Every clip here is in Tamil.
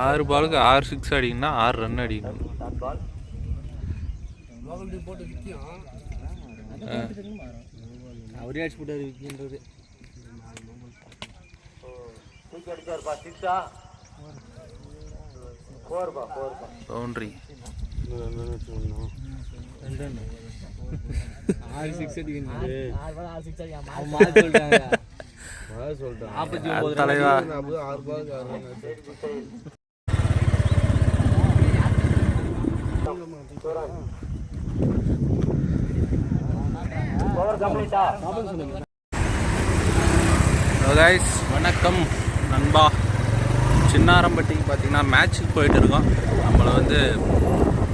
ஆறு பாலுக்கு ஆறு சிக்ஸ் அடிக்கணும்னா ஆறு ரன் அடிக்கணும். அவரே அடிச்சு போட்டாரு விக்கின்றது. பவுண்ட்ரி ஆறு சிக்ஸ் ஒன்பது தலைவா. கைஸ் வணக்கம் நண்பா. சின்னாரம்பட்டிக்கு பார்த்தீங்கன்னா மேட்ச்சுக்கு போயிட்டு இருக்கோம். நம்மளை வந்து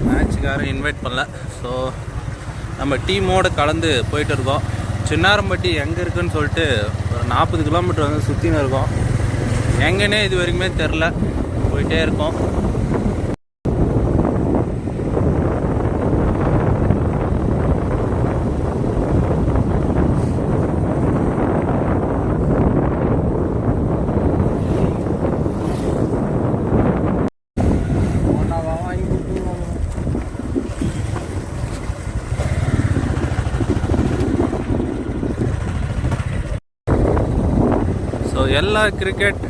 மேட்ச்சுக்காரன் இன்வைட் பண்ணல. ஸோ நம்ம டீமோடு கலந்து போயிட்டு இருக்கோம். சின்னாரம்பட்டி எங்கே இருக்குன்னு சொல்லிட்டு ஒரு நாற்பது கிலோமீட்டர் வந்து சுற்றின்னு இருக்கோம். எங்கன்னே இது வரைக்குமே தெரில. போயிட்டே இருக்கோம் ஸோ எல்லா கிரிக்கெட்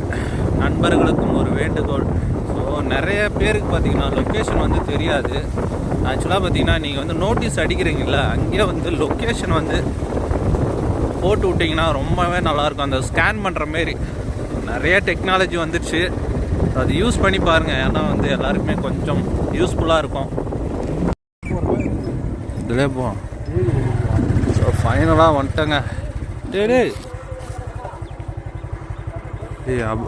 நண்பர்களுக்கும் ஒரு வேண்டுகோள். ஸோ நிறைய பேருக்கு பார்த்தீங்கன்னா லொக்கேஷன் வந்து தெரியாது. ஆக்சுவலாக பார்த்திங்கன்னா நீங்கள் வந்து நோட்டீஸ் அடிக்கிறீங்களா அங்கேயே வந்து லொக்கேஷன் வந்து போட்டு விட்டிங்கன்னா ரொம்பவே நல்லாயிருக்கும். அந்த ஸ்கேன் பண்ணுற மாரி நிறைய டெக்னாலஜி வந்துடுச்சு அது யூஸ் பண்ணி பாருங்கள் ஏன்னா வந்து எல்லாருக்குமே கொஞ்சம் யூஸ்ஃபுல்லாக இருக்கும். இதிலே போவோம். ஸோ ஃபைனலாக வந்துட்டேங்க. சரி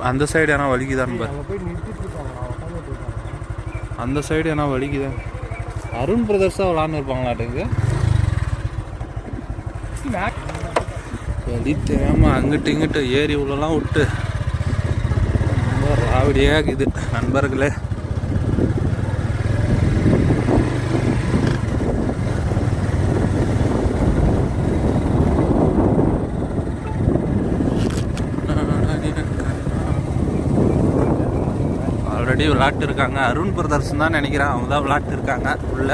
அந்த சைடு ஏன்னா இருக்கேன் அந்த சைடு ஏன்னா வலிக்குதா? அருண் பிரதர்ஸாக விளாண்டு இருப்பாங்களாட்டுங்க வலி தெரியாமல் அங்கிட்டு இங்கிட்டு ஏரி உள்ளலாம் விட்டு. ரொம்ப ராவடியாக இருக்குது நண்பர்களே. ஆல்ரெடி விளாட்டு இருக்காங்க அருண் பிரதர்ஷன் தான் நினைக்கிறேன். அவங்க தான் விளாட்டு இருக்காங்க உள்ள.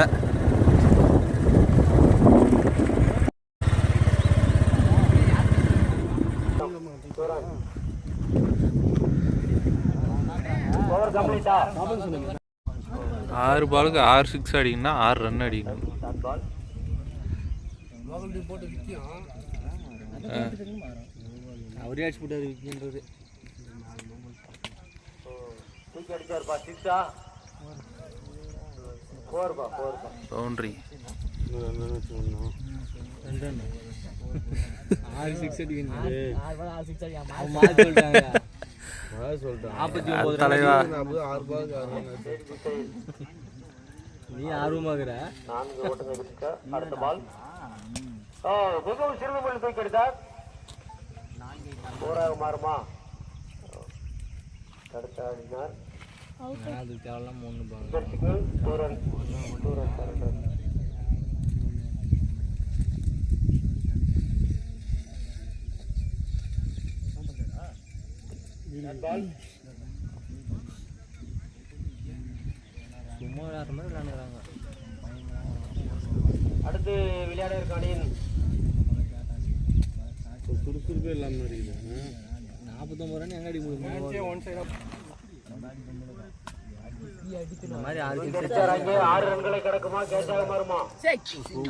ஆறு பாலுக்கு ஆறு சிக்ஸ் அடிக்கணும்னா ஆறு ரன் அடிக்கணும். அவரே அடிச்சு போட்டார் விக்கின்றது பவுண்ட்ரி. ஆறு சிக்ஸ் அவன் மாத்தி சொல்லிட்டாங்க நாற்பத்தி ஒன்பது தலைவா. நீ ஆர்வமாகிற. மிகவும் சிறந்த மொழி தூக்கி எடுத்தார் போராக மாறுமா? தடுத்த ஆடினார் அது தேவையில்லாம் மூணு சும்மா விளையாடுற மாதிரி விளையாண்டுறாங்க அடுத்து விளையாட இருக்க அணியின். சுறுசுறுப்பே இல்லாமல் இருக்குது நாற்பத்தொம்பது ரன் எங்க அடிக்க முடியும்? இந்த மாதிரி ஆறு ரன்களை கிடக்குமா? கேட்சாக மாறுமா?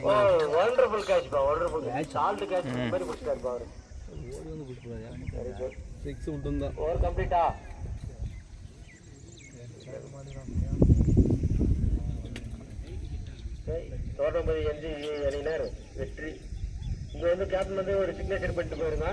ஓ வண்டர்ஃபுல் கேட்ச் பா வண்டர்ஃபுல் கேட்ச் சால்ட் கேட்ச் மாதிரி பிடிச்சிட்டாரு பா அவரு. சிக்ஸ் தான் ஓவர் கம்ப்ளீட்டா தோட்டம்பதி என்ஜி அணியினர் வெற்றி. இங்க வந்து கேப்டன் வந்து ஒரு சிக்னேச்சர் பண்ணிட்டு போயிருங்க